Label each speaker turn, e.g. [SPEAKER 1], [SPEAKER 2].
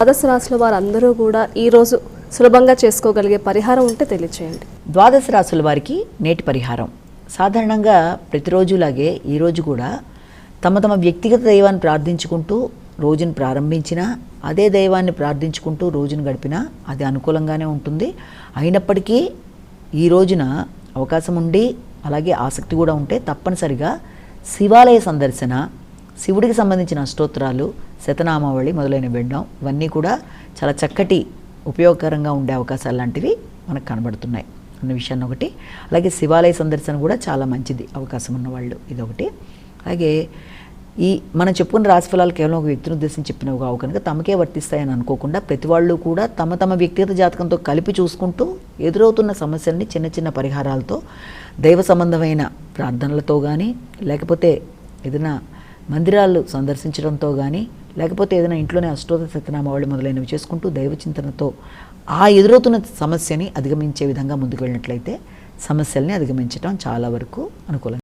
[SPEAKER 1] ద్వాదశ రాశుల వారందరూ కూడా ఈరోజు సులభంగా చేసుకోగలిగే పరిహారం ఉంటే తెలియచేయండి.
[SPEAKER 2] ద్వాదశ రాశుల వారికి నేటి పరిహారం. సాధారణంగా ప్రతిరోజులాగే ఈరోజు కూడా తమ తమ వ్యక్తిగత దైవాన్ని ప్రార్థించుకుంటూ రోజును ప్రారంభించినా అదే దైవాన్ని ప్రార్థించుకుంటూ రోజును గడిపినా అది అనుకూలంగానే ఉంటుంది. అయినప్పటికీ ఈ రోజున అవకాశం ఉండి అలాగే ఆసక్తి కూడా ఉంటే తప్పనిసరిగా శివాలయ సందర్శన శివుడికి సంబంధించిన అష్టోత్తరాలు శతనామావళి మొదలైనవి వినడం ఇవన్నీ కూడా చాలా చక్కటి ఉపయోగకరంగా ఉండే అవకాశాలు లాంటివి మనకు కనబడుతున్నాయి. అన్న విషయాన్ని ఒకటి. అలాగే శివాలయ సందర్శన కూడా చాలా మంచిది. అవకాశం ఉన్నవాళ్ళు ఇదొకటి. అలాగే ఈ మనం చెప్పుకున్న రాశిఫలాలు కేవలం ఒక వ్యక్తిని ఉద్దేశించి చెప్పినవి కావు కనుక తమకే వర్తిస్తాయని అనుకోకుండా ప్రతి వాళ్ళు కూడా తమ తమ వ్యక్తిగత జాతకంతో కలిపి చూసుకుంటూ ఎదురవుతున్న సమస్యల్ని చిన్న చిన్న పరిహారాలతో దైవ సంబంధమైన ప్రార్థనలతో కానీ లేకపోతే ఏదైనా మందిరాలు సందర్శించడంతో కానీ లేకపోతే ఏదైనా ఇంట్లోనే అష్టోత సత్యనామావళి మొదలైనవి చేసుకుంటూ దైవ చింతనతో ఆ ఎదురవుతున్న సమస్యని అధిగమించే విధంగా ముందుకు వెళ్ళినట్లయితే సమస్యల్ని అధిగమించడం చాలా వరకు అనుకూలంగా